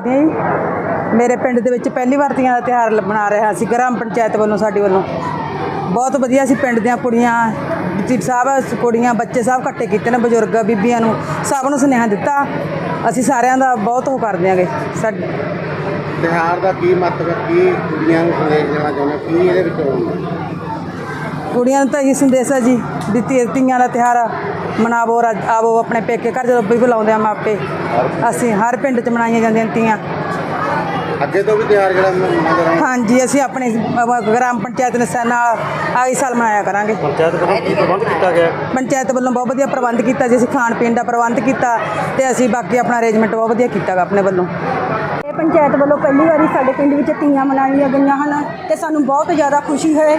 ਜੀ ਮੇਰੇ ਪਿੰਡ ਦੇ ਵਿੱਚ ਪਹਿਲੀ ਵਾਰ ਤੀਆਂ ਦਾ ਤਿਉਹਾਰ ਲ- ਮਨਾ ਰਿਹਾ ਸੀ ਗ੍ਰਾਮ ਪੰਚਾਇਤ ਵੱਲੋਂ ਸਾਡੀ ਵੱਲੋਂ। ਬਹੁਤ ਵਧੀਆ ਸੀ ਪਿੰਡ ਦੀਆਂ ਕੁੜੀਆਂ ਜੀ ਸਾਹਿਬ ਕੁੜੀਆਂ ਬੱਚੇ ਸਭ ਇਕੱਠੇ ਕੀਤੇ ਨੇ ਬਜ਼ੁਰਗ ਬੀਬੀਆਂ ਨੂੰ ਸਭ ਨੂੰ ਸੁਨੇਹਾ ਦਿੱਤਾ। ਅਸੀਂ ਸਾਰਿਆਂ ਦਾ ਬਹੁਤ ਉਹ ਕਰਦੇ ਆਂਗੇ ਸਾਡੇ ਤਿਉਹਾਰ ਦਾ ਕੀ ਹੈ? ਕੀ ਕੁੜੀਆਂ ਨੂੰ ਸੰਦੇਸ਼ ਦੇਣਾ ਚਾਹੁੰਦੇ? ਕੀ ਇਹਦੇ ਵਿੱਚ ਹੋਊਗਾ? ਕੁੜੀਆਂ ਨੂੰ ਤਾਂ ਇਹ ਸੰਦੇਸ਼ ਹੈ ਜੀ ਵੀ ਤੀਆਂ ਦਾ ਤਿਉਹਾਰ ਮਨਾਵੋ ਰੱਜ- ਆਵੋ ਆਪਣੇ ਪੇਕੇ ਘਰ ਜਦੋਂ ਵੀ ਬੁਲਾਉਂਦੇ ਆ ਮਾਪੇ ਅਸੀਂ ਹਰ ਪਿੰਡ 'ਚ ਮਨਾਈਆਂ ਜਾਂਦੀਆਂ ਤੀਆਂ। ਅੱਗੇ ਤੋਂ ਵੀ ਤਿਉਹਾਰ ਜਿਹੜਾ ਆਉਣਾ ਹਾਂਜੀ ਅਸੀਂ ਆਪਣੇ ਅਹ, ਗ੍ਰਾਮ ਪੰਚਾਇਤ ਨੇ ਸਾ- ਨਾਲ ਆਈ ਸਾਲ ਮਨਾਇਆ ਕਰਾਂਗੇ। ਪੰਚਾਇਤ ਵੱਲੋਂ ਕੀ ਪ੍ਰਬੰਧ ਕੀਤਾ ਗਿਆ? ਪੰਚਾਇਤ ਵੱਲੋਂ ਬਹੁਤ ਵਧੀਆ ਪ੍ਰਬੰਧ ਕੀਤਾ ਜੀ ਅਸੀਂ ਖਾਣ ਪੀਣ ਦਾ ਪ੍ਰਬੰਧ ਕੀਤਾ ਤੇ ਅਸੀਂ ਬਾਕੀ ਆਪਣਾ ਅਰੇਂਜਮੈਂਟ ਬਹੁਤ ਵਧੀਆ ਕੀਤਾ ਗਾ ਆਪਣੇ ਵੱਲੋਂ। ਇਹ ਪੰਚਾਇਤ ਵੱਲੋਂ ਪਹਿਲੀ ਵਾਰੀ ਸਾਡੇ ਪਿੰਡ ਵਿੱਚ ਤੀਆਂ ਮਨਾਈਆਂ ਗਈਆਂ ਹਨ ਤੇ ਸਾਨੂੰ ਬਹੁਤ ਜ਼ਿਆਦਾ ਖੁਸ਼ੀ ਹੈ।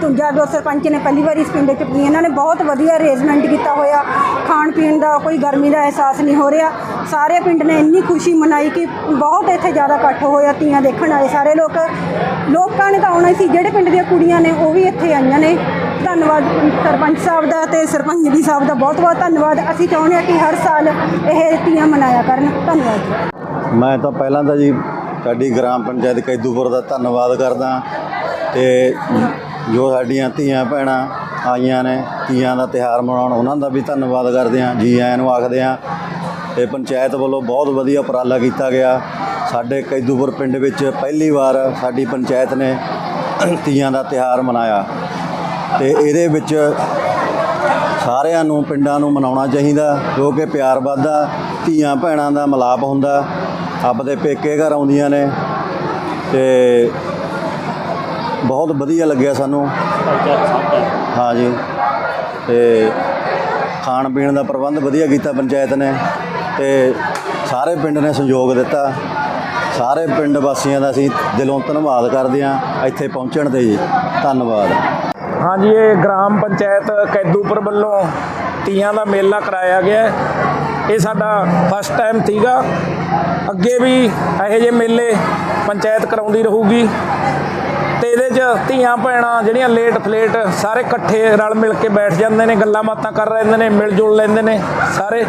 ਤੁੰਜਾ ਦੋ ਸਰਪੰਚ ਨੇ ਪਹਿਲੀ ਵਾਰੀ ਇਸ ਪਿੰਡ 'ਚ ਤੀਆਂ ਇਹਨਾਂ ਨੇ ਬਹੁਤ ਵਧੀਆ ਅਰੇਂਜਮੈਂਟ ਕੀਤਾ ਹੋਇਆ। ਖਾਣ ਪੀਣ ਦਾ ਕੋਈ ਗਰਮੀ ਦਾ ਅਹਿਸਾਸ ਨਹੀਂ ਹੋ ਰਿਹਾ। ਸਾਰੇ ਪਿੰਡ ਨੇ ਇੰਨੀ ਖੁਸ਼ੀ ਮਨਾਈ ਕਿ ਬਹੁਤ ਇੱਥੇ ਜ਼ਿਆਦਾ ਇਕੱਠ ਹੋਇਆ ਤੀਆਂ ਦੇਖਣ ਆਏ ਸਾਰੇ ਲੋਕ। ਲੋਕਾਂ ਨੇ ਤਾਂ ਆਉਣਾ ਸੀ, ਜਿਹੜੇ ਪਿੰਡ ਦੀਆਂ ਕੁੜੀਆਂ ਨੇ ਉਹ ਵੀ ਇੱਥੇ ਆਈਆਂ ਨੇ। ਧੰਨਵਾਦ ਸਰਪੰਚ ਸਾਹਿਬ ਦਾ ਤੇ ਸਰਪੰਚ ਜੀ ਸਾਹਿਬ ਦਾ ਬਹੁਤ ਬਹੁਤ ਧੰਨਵਾਦ। ਅਸੀਂ ਚਾਹੁੰਦੇ ਹਾਂ ਕਿ ਹਰ ਸਾਲ ਇਹ ਤੀਆਂ ਮਨਾਇਆ ਕਰਨ। ਧੰਨਵਾਦ ਮੈਂ ਤਾਂ ਪਹਿਲਾਂ ਤਾਂ ਜੀ ਸਾਡੀ ਗ੍ਰਾਮ ਪੰਚਾਇਤ ਕੈਦੂਪੁਰ ਦਾ ਧੰਨਵਾਦ ਕਰਦਾ ਤੇ ਜੋ ਸਾਡੀਆਂ ਧੀਆਂ ਭੈਣਾਂ ਆਈਆਂ ਨੇ, ਧੀਆਂ ਦਾ ਤਿਹਾਰ ਮਨਾਉਣ, ਉਹਨਾਂ ਦਾ ਵੀ ਧੰਨਵਾਦ ਕਰਦੇ ਹਾਂ, ਜੀ ਆਇਆਂ ਨੂੰ ਆਖਦੇ ਹਾਂ। ਤੇ ਪੰਚਾਇਤ ਵੱਲੋਂ ਬਹੁਤ ਵਧੀਆ ਉਪਰਾਲਾ ਕੀਤਾ ਗਿਆ। ਸਾਡੇ ਕੈਦੂਪੁਰ ਪਿੰਡ ਵਿੱਚ ਪਹਿਲੀ ਵਾਰ ਸਾਡੀ ਪੰਚਾਇਤ ਨੇ ਧੀਆਂ ਦਾ ਤਿਹਾਰ ਮਨਾਇਆ ਤੇ ਇਹਦੇ ਵਿੱਚ ਸਾਰਿਆਂ ਨੂੰ, ਪਿੰਡਾਂ ਨੂੰ ਮਨਾਉਣਾ ਚਾਹੀਦਾ, ਜੋ ਕਿ ਪਿਆਰ ਵੱਧਦਾ, ਧੀਆਂ ਭੈਣਾਂ ਦਾ ਮਿਲਾਪ ਹੁੰਦਾ। ਆਪਦੇ ਪੇਕੇ ਘਰ ਆਉਂਦੀਆਂ ਨੇ ਤੇ ਬਹੁਤ ਵਧੀਆ ਲੱਗਿਆ ਸਾਨੂੰ। ਹਾਂ ਜੀ ਤੇ ਖਾਣ ਪੀਣ ਦਾ ਪ੍ਰਬੰਧ ਵਧੀਆ ਕੀਤਾ ਪੰਚਾਇਤ ਨੇ ਤੇ ਸਾਰੇ ਪਿੰਡ ਨੇ ਸਹਿਯੋਗ ਦਿੱਤਾ। ਸਾਰੇ ਪਿੰਡ ਵਾਸੀਆਂ ਦਾ ਅਸੀਂ ਦਿਲੋਂ ਧੰਨਵਾਦ ਕਰਦੇ ਹਾਂ ਇੱਥੇ ਪਹੁੰਚਣ ਤੇ ਜੀ। ਧੰਨਵਾਦ। ਹਾਂਜੀ, ਇਹ ਗ੍ਰਾਮ ਪੰਚਾਇਤ ਕੈਦੂਪੁਰ ਵੱਲੋਂ ਤੀਆਂ ਦਾ ਮੇਲਾ ਕਰਾਇਆ ਗਿਆ। ਇਹ ਸਾਡਾ ਫਸਟ ਟਾਈਮ ਸੀਗਾ। ਅੱਗੇ ਵੀ ਇਹੋ ਜਿਹੇ ਮੇਲੇ ਪੰਚਾਇਤ ਕਰਾਉਂਦੀ ਰਹੂਗੀ। ਤੇ ਇਹਦੇ 'ਚ ਧੀਆਂ ਭੈਣਾਂ ਜਿਹੜੀਆਂ ਲੇਟ ਫਲੇਟ ਸਾਰੇ ਇਕੱਠੇ ਰਲ ਮਿਲ ਕੇ ਬੈਠ ਜਾਂਦੇ ਨੇ ਗੱਲਾਂ ਬਾਤਾਂ ਕਰ ਲੈਂਦੇ ਨੇ ਮਿਲ ਜੁਲ ਲੈਂਦੇ ਨੇ ਸਾਰੇ।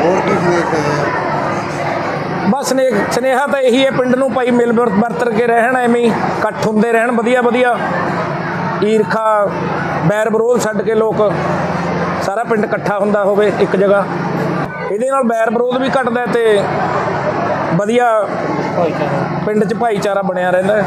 ਹੋਰ ਕੀ ਸੰਦੇਸ਼ ਹੈ ਬਸ ਨੇ ਸਨੇਹਾ ਤਾਂ ਇਹੀ ਹੈ ਪਿੰਡ ਨੂੰ ਭਾਈ ਮਿਲ ਵਰ- ਵਰਤ ਕੇ ਰਹਿਣ ਐਵੇਂ ਹੀ ਇਕੱਠ ਹੁੰਦੇ ਰਹਿਣ ਵਧੀਆ ਵਧੀਆ ਈਰਖਾ ਬੈਰ ਵਿਰੋਧ ਛੱਡ ਕੇ ਲੋਕ ਸਾਰਾ ਪਿੰਡ ਇਕੱਠਾ ਹੁੰਦਾ ਹੋਵੇ ਇੱਕ ਜਗ੍ਹਾ। ਇਹਦੇ ਨਾਲ ਬੈਰ ਵਿਰੋਧ ਵੀ ਘਟਦਾ ਤੇ ਵਧੀਆ ਪਿੰਡ 'ਚ ਭਾਈਚਾਰਾ ਬਣਿਆ ਰਹਿੰਦਾ